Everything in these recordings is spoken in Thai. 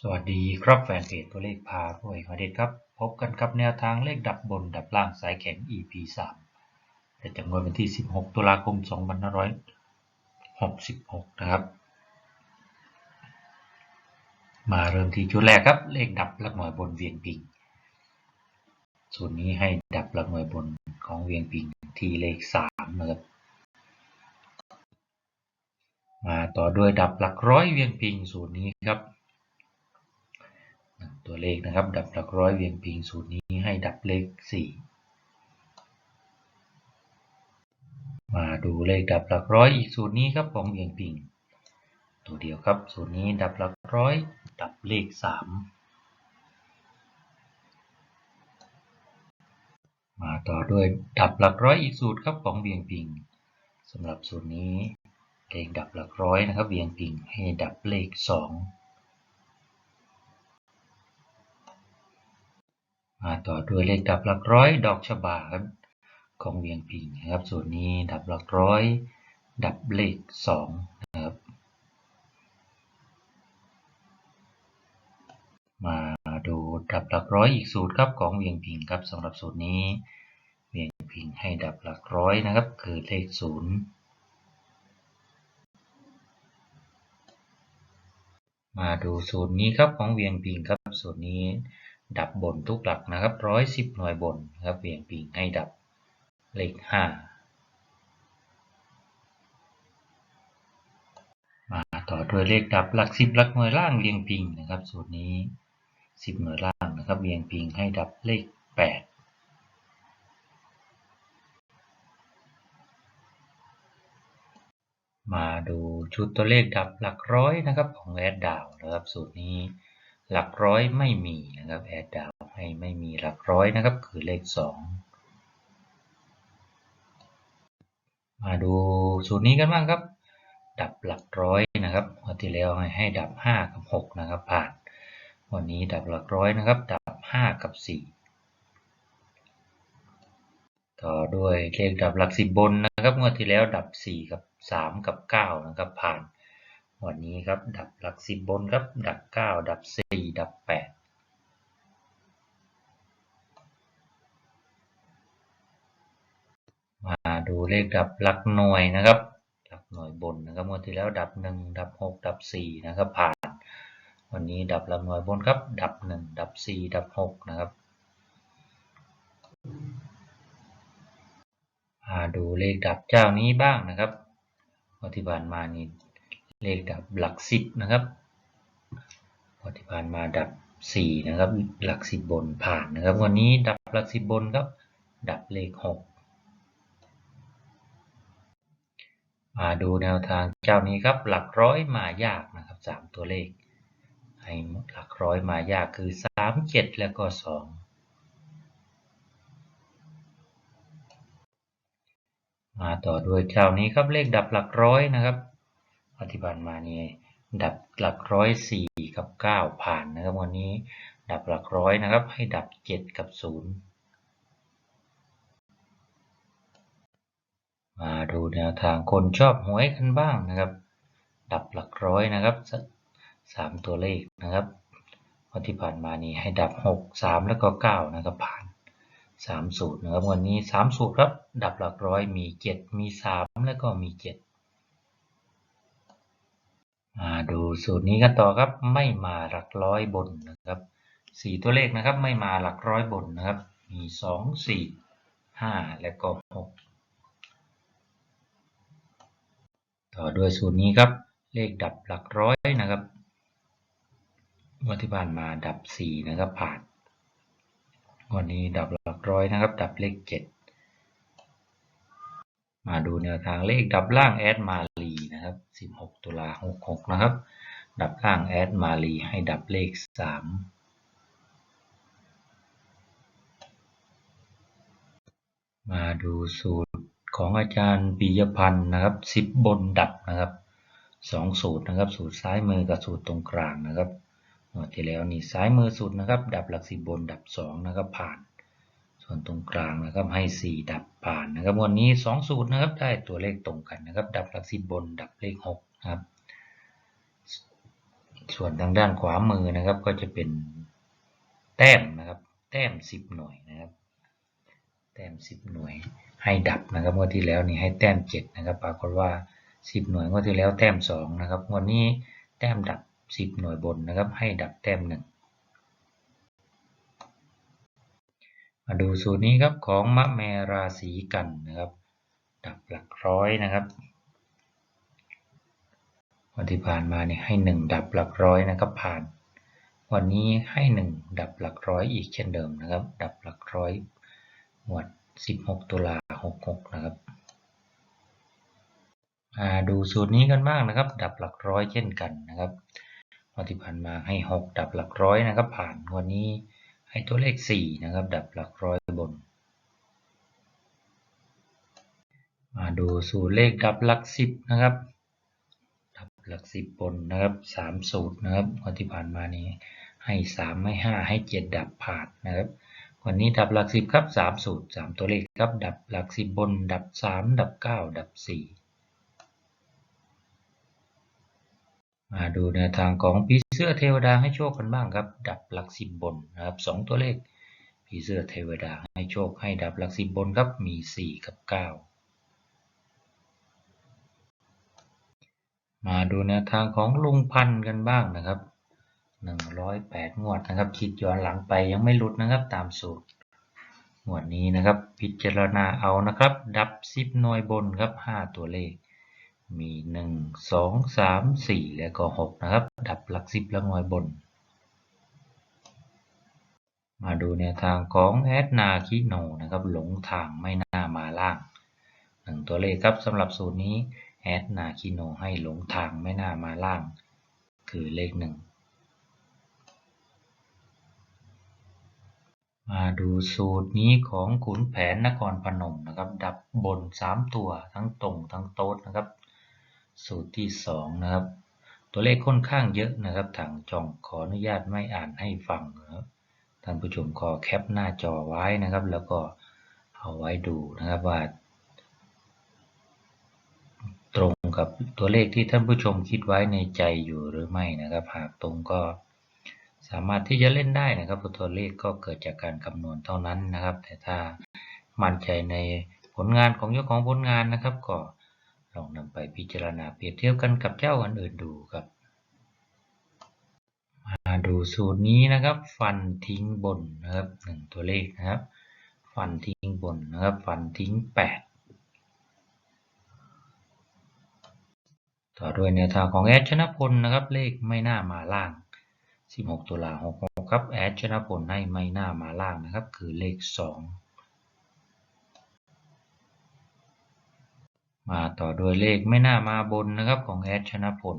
สวัสดีครับแฟนเพจตัวเลขพารวยขอเด็ดครับ พบกันกับแนวทางเลขดับบนดับล่างสายแข็ง EP 3ประจำวันที่ 16 ตุลาคม 2566 นะครับ มาเริ่มที่ชุดแรกครับ เลขดับหลักหน่วยบนเวียงปิงส่วนนี้ให้ดับหลักหน่วยบนของเวียงปิงที่เลข 3 นะครับมาต่อด้วยดับหลักร้อยเวียงปิงสูตรนี้ครับ ตัวเลขนะครับ ดับหลักร้อยเวียงปิงสูตรนี้ให้ดับเลข 4 มาดูเลขดับหลักร้อยอีกสูตรนี้ครับของเวียงปิง ตัวเดียวครับสูตรนี้ดับหลักร้อย ดับเลข 3 มาต่อด้วยดับหลักร้อยอีกสูตรครับของเวียงปิงสำหรับสูตรนี้เลขดับหลักร้อยนะครับ เวียงปิงให้ดับเลข 2 มาต่อด้วยเลขดับหลักร้อย ดอกฉบาครับของเวียงพิงนะครับ ส่วนนี้ดับหลักร้อย ดับเลขสองนะครับ มาดูดับหลักร้อยอีกสูตรครับของเวียงพิงครับสำหรับสูตรนี้ เวียงพิงให้ดับหลักร้อยนะครับ คือเลขศูนย์มาดูสูตรนี้ครับของเวียงพิงครับสูตรนี้ ดับบนทุกหลักนะครับร้อยสิบหน่วยบนครับเวียงปิงให้ดับเลขห้ามาต่อด้วยเลขดับหลักสิบหลักหน่วยล่างเวียงปิงนะครับ สูตรนี้สิบหน่วยล่างนะครับเวียงปิงให้ดับเลขแปดมาดูชุดตัวเลขดับหลักร้อยนะครับของแอดดาวนะครับสูตรนี้ หลักร้อยไม่มีนะครับแอดดาวให้ไม่มีหลักร้อยนะครับ คือเลข 2 มาดูสูตรนี้กันบ้างครับ ดับหลักร้อยนะครับวันที่แล้วให้ให้ดับ 5 กับ 6 นะครับ ผ่าน วันนี้ดับหลักร้อยนะครับ ดับ 5 กับ 4 ต่อด้วยเลขดับหลักสิบบนนะครับงวดที่แล้วดับ 4 กับ 3 กับ 9 นะครับผ่าน วันนี้ครับ ดับหลักสิบบนครับ ดับเก้าดับสี่ดับแปดมาดูเลขดับหลักหน่วยนะครับหลักหน่วยบนนะครับวันที่แล้วดับหนึ่งดับหกดับสี่นะครับผ่าน วันนี้ดับหลักหน่วยบนครับ ดับหนึ่งดับสี่ดับหกนะครับมาดูเลขดับเจ้านี้บ้างนะครับวันที่ผ่านมานี้ เลขดับหลักสิบนะครับปฏิพานมาดับสี่นะครับ หลักสิบบนผ่านนะครับ วันนี้ดับหลักสิบบนครับ ดับเลขหกมาดูแนวทางเจ้านี้ครับหลักร้อยมายากนะครับสามตัวเลข ให้หลักร้อยมายากคือสามเจ็ดแล้วก็สองมาต่อด้วยเจ้านี้ครับเลขดับหลักร้อยนะครับ ปฏิบัติมานี่ดับหลักร้อยสี่กับเก้าผ่านนะครับวันนี้ ดับหลักร้อยนะครับ ให้ดับเจ็ดกับศูนย์มาดูแนวทางคนชอบหวยกันบ้างนะครับ ดับหลักร้อยนะครับสามตัวเลขนะครับวันที่ผ่านมานี้ให้ดับหกสามแล้วก็เก้านะครับผ่านสามสูตรนะครับวันนี้สามสูตรครับ ดับหลักร้อยมีเจ็ดมีสามแล้วก็มีเจ็ ดมาดูสูตรนี้กันต่อครับไม่มาหลักร้อยบนนะครับสี่ตัวเลขนะครับไม่มาหลักร้อยบนนะครับ มีสองสี่ห้าและก็หกต่อด้วยสูตรนี้ครับเลขดับหลักร้อยนะครับวันที่ผ่านมาดับสี่นะครับผ่านวันนี้ดับหลักร้อยนะครับ ดับเลขเจ็ดมาดูแนวทางเลขดับล่างแอดมา 16 ตุลา 66 นะครับ ดับล่างแอดมาลีให้ดับเลข 3มาดูสูตรของอาจารย์ปิยพันธ์นะครับ10บนดับนะครับ2สูตรนะครับ สูตรซ้ายมือกับสูตรตรงกลางนะครับเมื่อที่แล้วนี่ซ้ายมือสูตรนะครับ ดับหลักสิบบนดับ2นะครับผ่าน ส่วนตรงกลางนะครับให้ 4 ดับผ่านนะครับวันนี้2สูตรนะครับได้ตัวเลขตรงกันนะครับ ดับหลักสิบบนดับเลข6นะครับ ส่วนทางด้านขวามือนะครับก็จะเป็นแต้มนะครับ แต้ม 10 หน่วยนะครับ แต้ม 10 หน่วยให้ดับนะครับงวดที่แล้วนี่ให้แต้ม 7 นะครับปรากฏว่า 10 หน่วยงวดที่แล้วแต้ม 2 นะครับงวดนี้แต้มดับ 10 หน่วยบนนะครับ ให้ดับแต้ม 1 มาดูสูตรนี้ครับของมะแมราศีกันนะครับ ดับหลักร้อยนะครับวันที่ผ่านมาเนี่ยให้ 1 ดับหลักร้อยนะครับผ่าน วันนี้ให้ 1 ดับหลักร้อยอีกเช่นเดิมนะครับ ดับหลักร้อยหมวด 16 ตุลา66 นะครับมาดูสูตรนี้กันบ้างนะครับ ดับหลักร้อยเช่นกันนะครับวันที่ผ่านมาให้ 6 ดับหลักร้อยนะครับผ่านวันนี้ ให้ตัวเลข 4 นะครับ ดับหลักร้อยบน มาดูสูตรเลขดับหลัก 10 นะครับ ดับหลัก 10 บนนะครับ 3 สูตรนะครับวันที่ผ่านมานี้ให้ 3 ให้ 5 ให้ 7 ดับผ่านนะครับวันนี้ดับหลัก 10 ครับ 3 สูตร 3 ตัวเลขครับ ดับหลัก 10 บน ดับ 3 ดับ 9 ดับ 4 มาดูแนวทางของผี เสื้อเทวดาให้โชคกันบ้างครับ ดับหลัก10บบนนะครับ2ตัวเลขผีเสื้อเทวดาให้โชคให้ดับหลัก10บบนครับมี4กับ9มาดูแนวทางของลุงพันกันบ้างนะครับ108งวดนะครับ คิดย้อนหลังไปยังไม่หลุดนะครับตามสูตร งวดนี้นะครับ พิจารณาเอานะครับ ดับ10หน่วยบนครับ5ตัวเลข มี 1 2 3 4 และก็ 6 นะครับ ดับหลัก10หลักหน่วยบน มาดูแนวทางของแอดนาคิโนนะครับ หลงทางไม่น่ามาล่าง 1 ตัวเลขครับสำหรับสูตรนี้แอดนาคิโนให้หลงทางไม่น่ามาล่าง คือเลข 1 มาดูสูตรนี้ของขุนแผนนครพนมนะครับ ดับบน 3 ตัวทั้งตรงทั้งโต๊ดนะครับ สูตรที่2นะครับ ตัวเลขค่อนข้างเยอะนะครับทางจ่องขออนุญาตไม่อ่านให้ฟังนะครับท่านผู้ชมขอแคปหน้าจอไว้นะครับ แล้วก็เอาไว้ดูนะครับว่า ตรงกับตัวเลขที่ท่านผู้ชมคิดไว้ในใจอยู่หรือไม่นะครับ หากตรงก็สามารถที่จะเล่นได้นะครับตัวเลขก็เกิดจากการคำนวณเท่านั้นนะครับ แต่ถ้ามั่นใจในผลงานของเจ้าของผลงานนะครับก็ ลองนำไปพิจารณาเปรียบเทียบกันกับเจ้าอันอื่นดูครับ มาดูสูตรนี้นะครับ ฟันทิ้งบนนะครับหนึ่งตัวเลขนะครับ ฟันทิ้งบนนะครับ ฟันทิ้ง8ต่อด้วยแนวทางของแอดชนะพลนะครับ เลขไม่น่ามาล่าง 16 ตุลา66ครับแอดชนะพลให้ไม่น่ามาล่างนะครับ คือเลข 2 มาต่อด้วยเลขไม่น่ามาบนนะครับของแอดชนะพล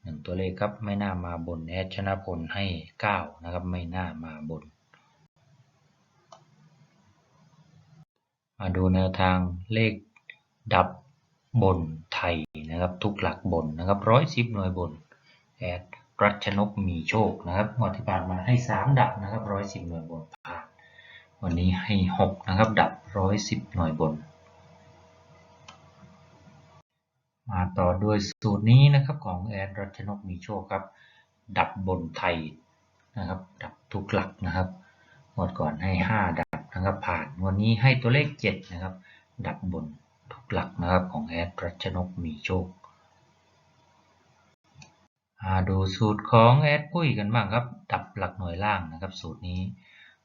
หนึ่งตัวเลขครับไม่น่ามาบนแอดชนะพลให้9นะครับไม่น่ามาบน มาดูแนวทางเลขดับบนไทยนะครับทุกหลักบนนะครับร้อยสิบหน่วยบนแอดรัชนกมีโชคนะครับงวดที่ผ่านมาให้ 3 ดับนะครับร้อยสิบหน่วยบนผ่านวันนี้ให้ 6 นะครับ ดับร้อยสิบหน่วยบน มาต่อด้วยสูตรนี้นะครับของแอดรัชนกมีโชคครับ ดับบนไทยนะครับ ดับทุกหลักนะครับงวดก่อนให้ 5 ดับนะครับผ่านวันนี้ให้ตัวเลข 7 นะครับ ดับบนทุกหลักนะครับของแอดรัชนกมีโชคมาดูสูตรของแอดปุ้ยกันบ้างครับ ดับหลักหน่วยล่างนะครับ สูตรนี้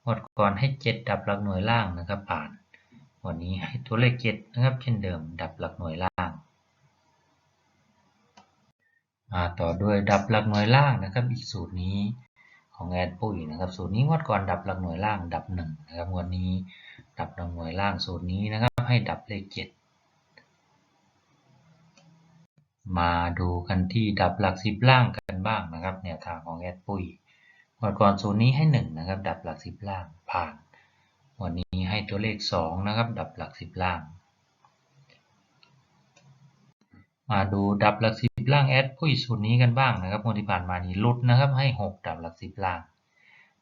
งวดก่อนให้ 7 ดับหลักหน่วยล่างนะครับผ่าน วันนี้ให้ตัวเลข7นะครับเช่นเดิม ดับหลักหน่วยล่าง ต่อด้วยดับหลักหน่วยล่างนะครับอีกสูตรนี้ของแอดปุ้ยนะครับสูตรนี้งวดก่อนดับหลักหน่วยล่างดับหนึ่งนะครับวันนี้ดับหลักหน่วยล่างสูตรนี้นะครับให้ดับเลขเจ็ดมาดูกันที่ดับหลักสิบล่างกันบ้างนะครับแนวทางของแอดปุ้ยงวดก่อนสูตรนี้ให้หนึ่งนะครับดับหลักสิบล่างผ่าน วันนี้ให้ตัวเลขสองนะครับดับหลักสิบล่าง มาดูดับหลักสิบล่างแอดปุ้ยสูตรนี้กันบ้างนะครับวันที่ผ่านมานี้ลุดนะครับ ให้ 6 ดับหลักสิบล่าง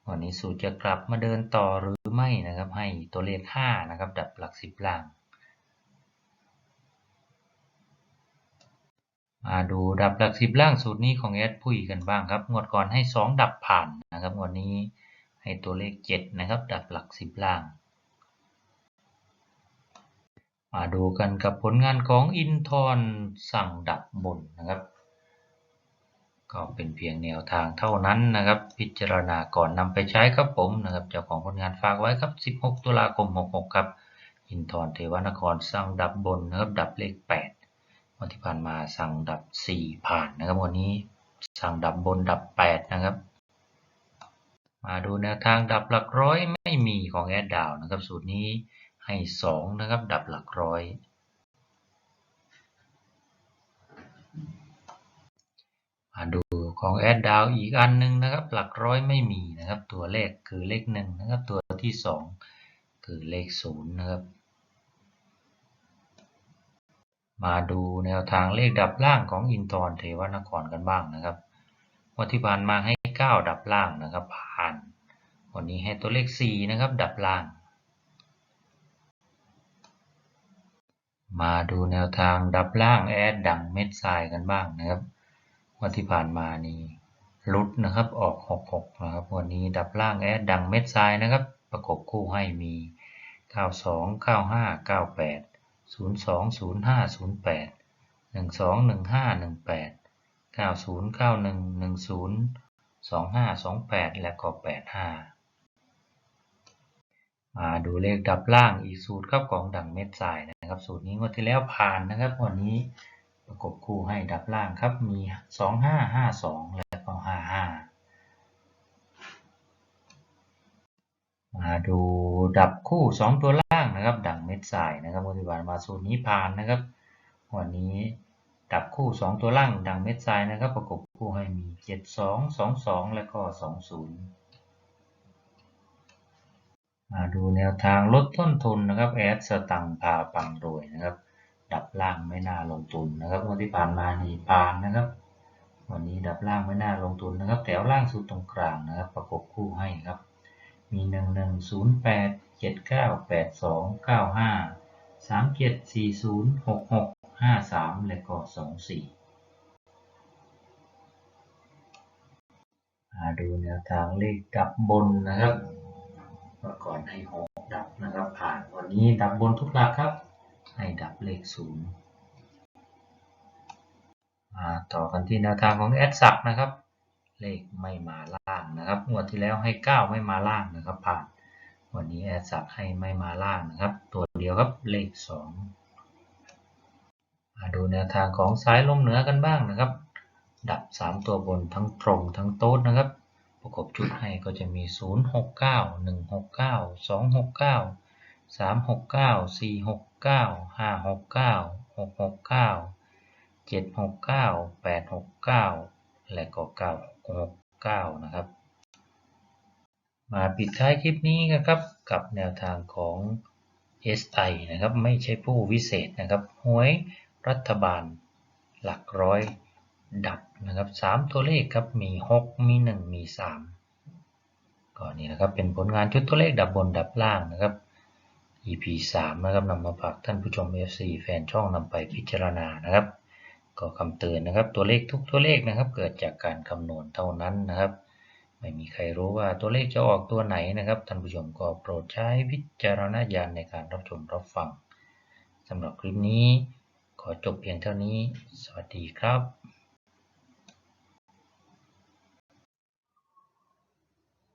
วันนี้สูตรจะกลับมาเดินต่อหรือไม่นะครับ ให้ตัวเลข5นะครับ ดับหลักสิบล่าง มาดูดับหลักสิบล่างสูตรนี้ของแอดพุยกันบ้างครับงวดก่อนให้สองดับผ่านนะครับวดนี้ให้ตัวเลขเจ็ดนะครับ ดับหลักสิบล่าง มาดูกันกับผลงานของอินทรสั่งดับบนนะครับ ก็เป็นเพียงแนวทางเท่านั้นนะครับ พิจารณาก่อนนำไปใช้ครับผมนะครับเจ้าของผลงานฝากไว้ครับ 16 ตุลาคม 66 ครับ อินทรเทวนครสั่งดับบนนะครับดับเลข 8 วันที่ผ่านมาสั่งดับ 4 ผ่านนะครับวันนี้สั่งดับบนดับ 8 นะครับ มาดูแนวทางดับหลักร้อยไม่มีของแอดดาวนะครับสูตรนี้ ให้ 2 นะครับ ดับหลักร้อย มาดูของแอดดาวอีกอันหนึงนะครับ หลักร้อยไม่มีนะครับ ตัวเลขคือเลขหนึ่งนะครับ ตัวที่สองคือเลขศูนย์นะครับ มาดูแนวทางเลขดับล่างของอินทรเทวนครกันบ้างนะครับวันที่ผ่านมาให้ 9 ดับล่างนะครับผ่านวันนี้ให้ตัวเลข 4 นะครับ ดับล่าง มาดูแนวทางดับล่างแอดดังเม็ดทรายกันบ้างนะครับวันที่ผ่านมานี่ลุดนะครับออก66นะครับวันนี้ดับล่างแอดดังเม็ดทรายนะครับ ประกบคู่ให้มี 92 95 98 02 05 08 12 15 18 90 91 10 25 28 และก็ 85 มาดูเลขดับล่างอีกสูตรครับของดังเม็ดทรายนะะครับสูตรนี้งวดที่แล้วผ่านนะครับวันนี้ประกบคู่ให้ดับล่างครับมี 2 5 5 2 และก็ 5 5 มาดูดับคู่ 2 ตัวล่างนะครับ ดังเม็ดสายนะครับวันที่ผ่านมาสูตรนี้ผ่านนะครับ วันนี้ดับคู่ 2 ตัวล่างดังเม็ดสายนะครับ ประกบคู่ให้มี 7 2 2 2 และก็ 2 0 มาดูแนวทางลดต้นทุนนะครับแอดสตังพาปังรวยนะครับ ดับล่างไม่น่าลงทุนนะครับวันที่ผ่านมานี่ผ่านนะครับ วันนี้ดับล่างไม่น่าลงทุนนะครับ แถวล่างสุดตรงกลางนะครับ ประกบคู่ให้ครับ มี 1 1 0 8 7 9 8 2 9 5 3 7 4 0 6 6 5 3 และก็2 4มาดูแนวทางเลขดับบนนะครับ เมื่อก่อนให้หกดับนะครับผ่านวันนี้ดับบนทุกหลักครับ ให้ดับเลขศูนย์มาต่อกันที่แนวทางของแอดสักนะครับ เลขไม่มาล่างนะครับงวดที่แล้วให้ 9 ไม่มาล่างนะครับ ผ่าน วันนี้แอดสักให้ไม่มาล่างนะครับ ตัวเดียวครับเลข2มาดูแนวทางของสายลมเหนือกันบ้างนะครับ ดับ 3 ตัวบนทั้งตรงทั้งโต๊ดนะครับ ประกบชุดให้ก็จะมี 0 6 9 1 6 9 2 6 9 3 6 9 4 6 9 5 6 9 6 6 9 7 6 9 8 6 9 และก็9 6 9 นะครับ มาปิดท้ายคลิปนี้นะครับกับแนวทางของ SI นะครับ ไม่ใช่ผู้วิเศษนะครับหวยรัฐบาลหลักร้อย ดับนะครับ3ตัวเลขครับมี 6 มี 1 มี 3ก่อนนี้นะครับเป็นผลงานชุดตัวเลขดับบนดับล่างนะครับ EP 3นะครับนำมาฝากท่านผู้ชม FC แฟนช่องนำไปพิจารณานะครับ ก็คำเตือนนะครับตัวเลขทุกตัวเลขนะครับ เกิดจากการคำนวณเท่านั้นนะครับ ไม่มีใครรู้ว่าตัวเลขจะออกตัวไหนนะครับท่านผู้ชมก็โปรดใช้วิจารณญาณในการรับชมรับฟังสำหรับคลิปนี้ ขอจบเพียงเท่านี้ สวัสดีครับ